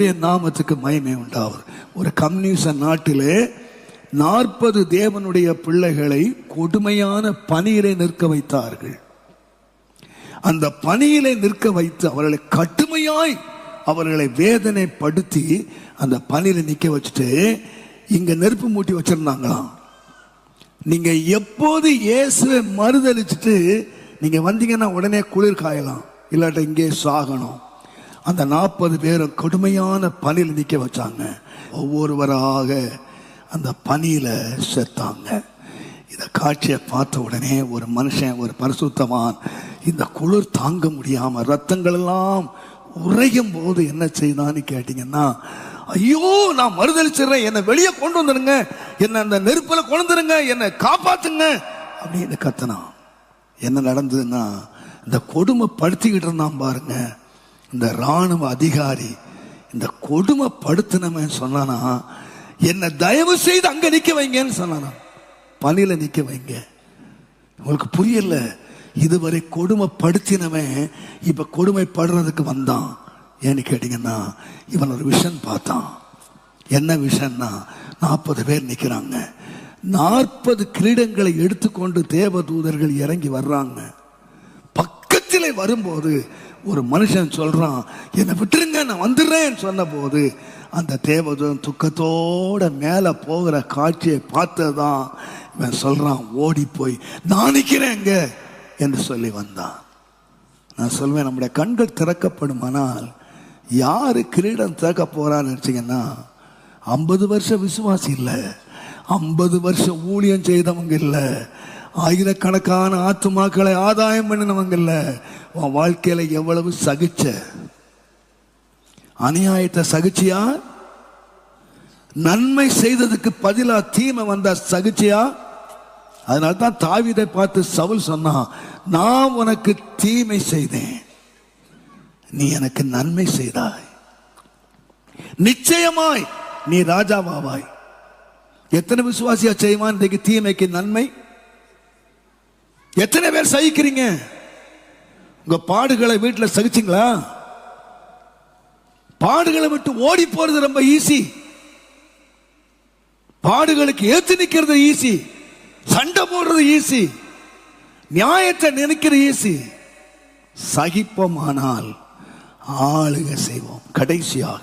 தேவனுடைய நாமத்துக்கு மயமே உண்டாவது ஒரு கம்யூனிச நாட்டிலே நாற்பது தேவனுடைய பிள்ளைகளை கொடுமையான பணியிலே நிற்க வைத்தார்கள். அந்த பணியிலே நிற்க வைத்து அவர்களை கடுமையாய் அவர்களை வேதனைப்படுத்தி அந்த பணியில நிக்க வச்சுட்டு இங்க நெருப்பு மூட்டி வச்சிருந்தாங்களாம் நீங்க எப்போது இயேசுவை மறுதளிச்சுட்டு நீங்க வந்தீங்கன்னா உடனே குளிர் காயலாம். இல்லாட்ட இங்கே சாகணும். அந்த நாற்பது பேரும் கொடுமையான பணியில் நிற்க வச்சாங்க. ஒவ்வொருவராக அந்த பணியில் செத்தாங்க. இந்த காட்சியை பார்த்த உடனே ஒரு மனுஷன் ஒரு பரிசுத்தவான் இந்த குளிர் தாங்க முடியாமல் ரத்தங்கள் எல்லாம் உறையும் போது என்ன செய்தான்னு கேட்டீங்கன்னா ஐயோ நான் மறுதளிச்சிடுறேன் என்னை வெளியே கொண்டு வந்துடுங்க. என்னை அந்த நெருப்பில் கொண்டு வந்துருங்க என்னை காப்பாத்துங்க. அப்படின்னு கத்தனான். என்ன நடந்ததுன்னா இந்த கொடுமை படுத்திக்கிட்டு இருந்தான் பாருங்கள் இந்த ராணுவ அதிகாரி இந்த கொடுமைப்படுத்தினவன் சொன்னானா என்னை தயவு செய்து அங்க நிக்க வைங்கன்னு சொன்னானா. பணியில நிக்க வைங்க. உங்களுக்கு புரியல இதுவரை கொடுமைப்படுத்தினவன் இப்ப கொடுமைப்படுறதுக்கு வந்தான். ஏன்னு கேட்டீங்கன்னா இவன் ஒரு விஷன் பார்த்தான். என்ன விஷன்னா நாற்பது பேர் நிக்கிறாங்க. நாற்பது கிரீடங்களை எடுத்துக்கொண்டு தேவதூதர்கள் இறங்கி வர்றாங்க. வரும்போது ஒரு மனுஷன் சொல்கிறான் என்னை விட்டுருங்க நான் வந்துடுறேன் சொன்னபோது அந்த தேவதூதன் துக்கத்தோட மேலே போகிற காட்சியை பார்த்ததான் இவன் சொல்கிறான் ஓடி போய் நான் நிக்கிறேங்க என்று சொல்லி வந்தான். நான் சொல்வேன் நம்முடைய கண்கள் திறக்கப்படுமானால் யார் கிரீடம் திறக்க போகிறான்னு நினச்சிங்கன்னா ஐம்பது வருஷம் விசுவாசி இல்லை ஐம்பது வருஷம் ஊழியம் செய்தவங்க இல்லை ஆயிரக்கணக்கான ஆத்துமாக்களை ஆதாயம் பண்ணினவங்கல்ல உன் வாழ்க்கையில எவ்வளவு சகிச்ச? அநியாயத்தை சகிச்சியா? நன்மை செய்ததுக்கு பதிலா தீமை வந்தா சகிச்சியா? அதனால தான் தாவிதை பார்த்து சவுல் சொன்னான் நான் உனக்கு தீமை செய்தேன். நீ எனக்கு நன்மை செய்தாய். நிச்சயமாய் நீ ராஜாவாவாய். எத்தனை விசுவாசியா செய்வான்? இன்றைக்கு தீமைக்கு நன்மை? எத்தனை பேர் சகிக்கிறீங்க? உங்க பாடுகளை வீட்டில் சகிச்சிங்களா? பாடுகளை விட்டு ஓடி போறது ரொம்ப ஈஸி பாடுகளுக்கு ஏத்து நிக்கிறது ஈஸி சண்டை போடுறது ஈஸி நியாயத்தை நினைக்கிறது ஈஸி சகிப்போமானால் ஆளுக செய்வோம். கடைசியாக